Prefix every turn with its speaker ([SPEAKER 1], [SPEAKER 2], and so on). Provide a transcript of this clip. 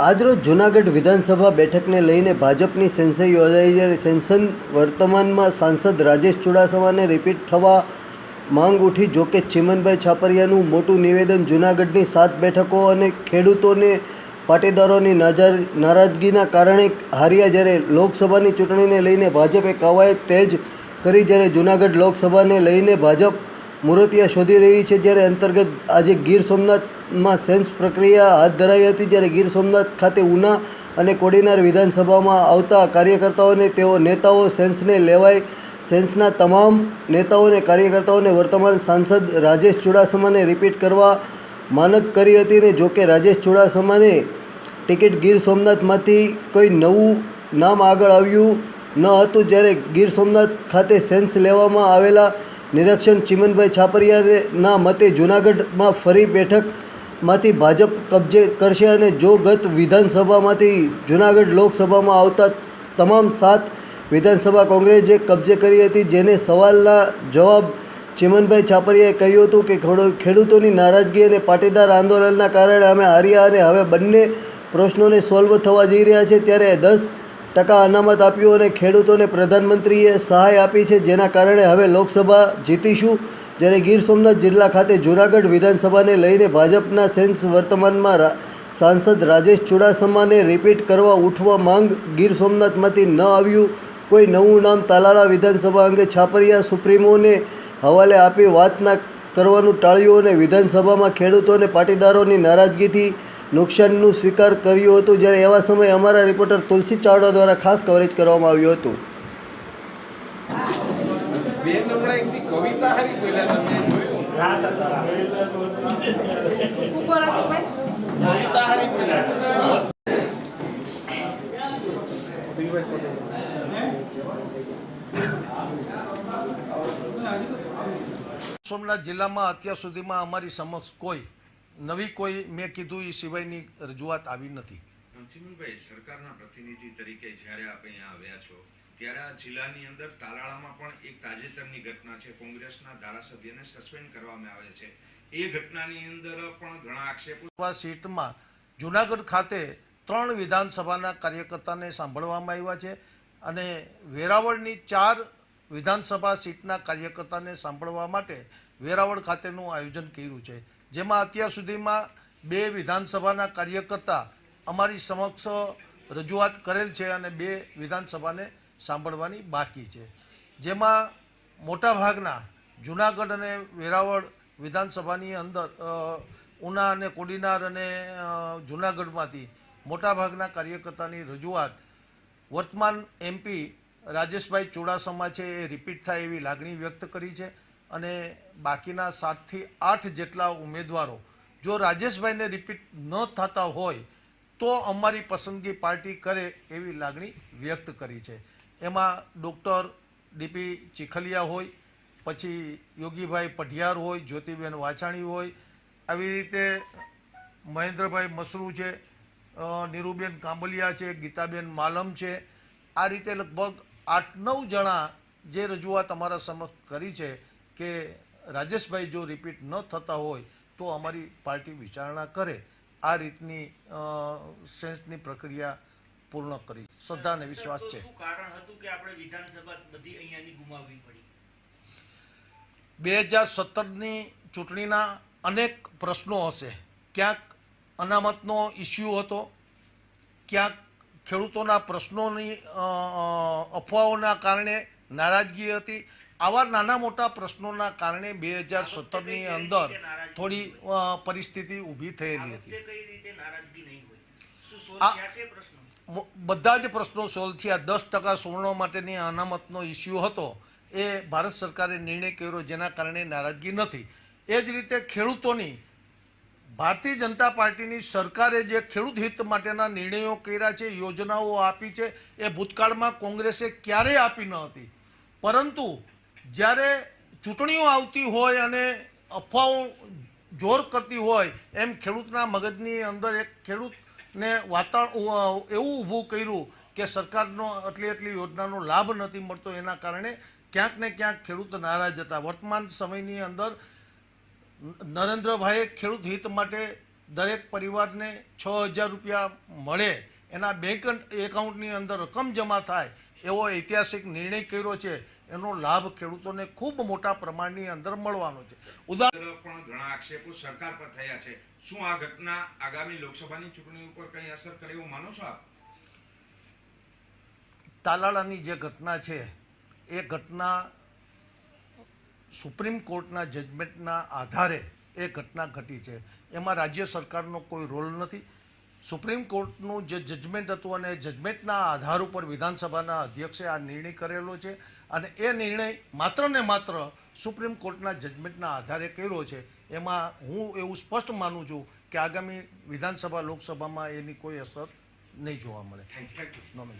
[SPEAKER 1] આજરોજ જૂનાગઢ વિધાનસભા બેઠકને લઈને ભાજપની સેન્સર યોજાઈ જ્યારે સેન્સન વર્તમાનમાં સાંસદ રાજેશ ચુડાસમાને રિપીટ થવા માંગ ઉઠી જોકે ચિમનભાઈ છાપરિયાનું મોટું નિવેદન જૂનાગઢની સાત બેઠકો અને ખેડૂતોને પાટીદારોની નજર, નારાજગીના કારણે હાર્યા જ્યારે લોકસભાની ચૂંટણીને લઈને ભાજપે કવાયત તેજ કરી, જ્યારે જૂનાગઢ લોકસભાને લઈને ભાજપ મૂર્તિયા શોધી રહી છે, જ્યારે અંતર્ગત આજે ગીર સોમનાથમાં સેન્સ પ્રક્રિયા હાથ ધરાઈ હતી, જ્યારે ગીર સોમનાથ ખાતે ઉના અને કોડીનાર વિધાનસભામાં આવતા કાર્યકર્તાઓને તેઓ નેતાઓ સેન્સને લેવાય, સેન્સના તમામ નેતાઓ અને કાર્યકર્તાઓને વર્તમાન સાંસદ રાજેશ ચુડાસમાને રિપીટ કરવા માનક કરી હતી ને જોકે રાજેશ ચુડાસમાને ટિકિટ ગીર સોમનાથમાંથી કોઈ નવું નામ આગળ આવ્યું ન હતું જ્યારે ગીર સોમનાથ ખાતે સેન્સ લેવામાં આવેલા નિરીક્ષણ ચિમનભાઈ છાપરિયાના મતે જૂનાગઢમાં ફરી બેઠકમાંથી ભાજપ કબજે કરશે અને જો ગત વિધાનસભામાંથી જૂનાગઢ લોકસભામાં આવતા તમામ સાત વિધાનસભા કોંગ્રેસે કબજે કરી હતી જેને સવાલના જવાબ ચિમનભાઈ છાપરિયાએ કહ્યું હતું કે ખેડૂતોની નારાજગી અને પાટીદાર આંદોલનના કારણે અમે હાર્યા અને હવે બંને પ્રશ્નોને સોલ્વ થવા જઈ રહ્યા છે ત્યારે દસ ટકા અનામત આપ્યું અને ખેડૂતોને પ્રધાનમંત્રીએ સહાય આપી છે, જેના કારણે હવે લોકસભા જીતીશું. જ્યારે ગીર સોમનાથ જિલ્લા ખાતે જૂનાગઢ વિધાનસભાને લઈને ભાજપના સેન્સ વર્તમાનમાં સાંસદ રાજેશ ચુડાસમાને રિપીટ કરવા ઉઠવા માંગ ગીર સોમનાથમાંથી ન આવ્યું. કોઈ નવું નામ તાલાળા વિધાનસભા અંગે છાપરિયા સુપ્રીમોને હવાલે આપી વાતના કરવાનું ટાળ્યું અને વિધાનસભામાં ખેડૂતો અને પાટીદારોની નારાજગીથી નુકસાનનું સ્વીકાર કર્યું હતું જ્યારે એવા સમયે અમારા રિપોર્ટર તુલસી ચાવડા દ્વારા ખાસ કવરેજ કરવામાં આવ્યું હતું.
[SPEAKER 2] સોમનાથ જિલ્લામાં અત્યાર સુધીમાં અમારી સમક્ષ કોઈ નવી કોઈ મેં કીધું એ સિવાયની રજૂઆત આવી નથી.
[SPEAKER 3] ચિમનભાઈ સરકારના પ્રતિનિધિ તરીકે જ્યારે આપ અહીંયા આવ્યા છો ત્યારે આ જિલ્લાની અંદર તાલાળામાં પણ એક તાજેતરની ઘટના છે. કોંગ્રેસના ધારાસભ્યને સસ્પેન્ડ કરવામાં આવે છે. એ ઘટનાની અંદર પણ ઘણા આક્ષેપો
[SPEAKER 2] સીટમાં જુનાગઢ ખાતે ત્રણ વિધાનસભાના કાર્યકર્તાને સાંભળવામાં આવ્યા છે અને વેરાવળની ચાર વિધાનસભા સીટના કાર્યકર્તાને સાંભળવા માટે વેરાવળ ખાતેનું આયોજન કર્યું છે. જેમાં અત્યાર સુધીમાં બે વિધાનસભાના કાર્યકર્તા અમારી સમક્ષ રજૂઆત કરેલ છે અને બે વિધાનસભાને સાંભળવાની બાકી છે. જેમાં મોટાભાગના જુનાગઢ અને વેરાવળ વિધાનસભાની અંદર ઉના અને કોડીનાર અને જૂનાગઢમાંથી મોટાભાગના કાર્યકર્તાની રજૂઆત વર્તમાન એમપી રાજેશભાઈ ચુડાસમા છે એ રિપીટ થાય એવી લાગણી વ્યક્ત કરી છે. અને બાકીના સાતથી આઠ જેટલા ઉમેદવારો, જો રાજેશભાઈને રિપીટ ન થતા હોય, તો અમારી પસંદગી પાર્ટી કરે એવી લાગણી વ્યક્ત કરી છે. એમાં ડૉક્ટર ડીપી ચીખલિયા હોય, પછી યોગીભાઈ પઢિયાર હોય, જ્યોતિબેન વાછાણી હોય, આવી રીતે મહેન્દ્રભાઈ મસરૂ છે નીરુબેન કાંબલિયા છે, ગીતાબેન માલમ છે. આ રીતે લગભગ આઠ નવ જણા જે રજૂઆત અમારા સમક્ષ કરી છે કે રાજેશભાઈ જો રિપીટ ન થતા હોય તો અમારી પાર્ટી વિચારણા કરે. આ રીતની સેન્સની પ્રક્રિયા પૂર્ણ કરી. શ્રદ્ધા અને વિશ્વાસ છે.
[SPEAKER 4] કારણ હતું કે આપણે વિધાનસભા બધી અહીંયાની ગુમાવવી પડી?
[SPEAKER 2] બે હજાર સત્તરની ચૂંટણીના અનેક પ્રશ્નો હશે. ક્યાંક અનામતનો ઇસ્યુ હતો ક્યાંક ખેડૂતોના પ્રશ્નોની અફવાઓના કારણે નારાજગી હતી આવા નાના મોટા પ્રશ્નોના કારણે બે હજાર સત્તરની અંદર થોડી પરિસ્થિતિ ઊભી થયેલી હતી. બધા જ પ્રશ્નો સોલ્વ થયા. દસ ટકા સુવર્ણો માટેની અનામતનો ઇસ્યુ હતો. એ ભારત સરકારે નિર્ણય કર્યો જેના કારણે નારાજગી નથી. એ જ રીતે ખેડૂતોની ભારતીય જનતા પાર્ટીની સરકારે જે ખેડૂત હિત માટેના નિર્ણયો કર્યા છે યોજનાઓ આપી છે એ ભૂતકાળમાં કોંગ્રેસે ક્યારેય આપી ન હતી. પરંતુ જ્યારે ચૂંટણીઓ આવતી હોય અને અફવાઓ જોર કરતી હોય, એમ ખેડૂતના મગજની અંદર એક ખેડૂતને વાતાવરણ એવું ઊભું કર્યું કે સરકારનો આટલી આટલી યોજનાનો લાભ નથી મળતો એના કારણે ક્યાંક ને ક્યાંક ખેડૂત નારાજ હતા. વર્તમાન સમયની અંદર નરેન્દ્રભાઈએ ખેડૂત હિત માટે દરેક પરિવારને છ હજાર રૂપિયા મળે, એના બેંક એકાઉન્ટની અંદર રકમ જમા થાય એવો ઐતિહાસિક નિર્ણય કર્યો છે. એનો લાભ ખેડૂતોને ખૂબ મોટા પ્રમાણની અંદર મળવાનો છે. ઉદાહરણ
[SPEAKER 3] પણ ઘણા આક્ષેપો સરકાર પર થયા છે. શું આ ઘટના આગામી લોકસભાની ચૂંટણી ઉપર કંઈ અસર કરે એવું માનો છો આપ?
[SPEAKER 2] તાલાળાની જે ઘટના છે એ ઘટના સુપ્રીમ કોર્ટના જજમેન્ટના આધારે એ ઘટના ઘટી છે. એમાં રાજ્ય સરકારનો કોઈ રોલ નથી. સુપ્રીમ કોર્ટનું જે જજમેન્ટ હતું અને જજમેન્ટના આધાર ઉપર વિધાનસભાના અધ્યક્ષે આ નિર્ણય કરેલો છે અને એ નિર્ણય માત્ર ને માત્ર સુપ્રીમ કોર્ટના જજમેન્ટના આધારે કર્યો છે. એમાં હું એવું સ્પષ્ટ માનું છું કે આગામી વિધાનસભા લોકસભામાં એની કોઈ અસર નહીં જોવા મળે.
[SPEAKER 3] Thank you
[SPEAKER 2] nomination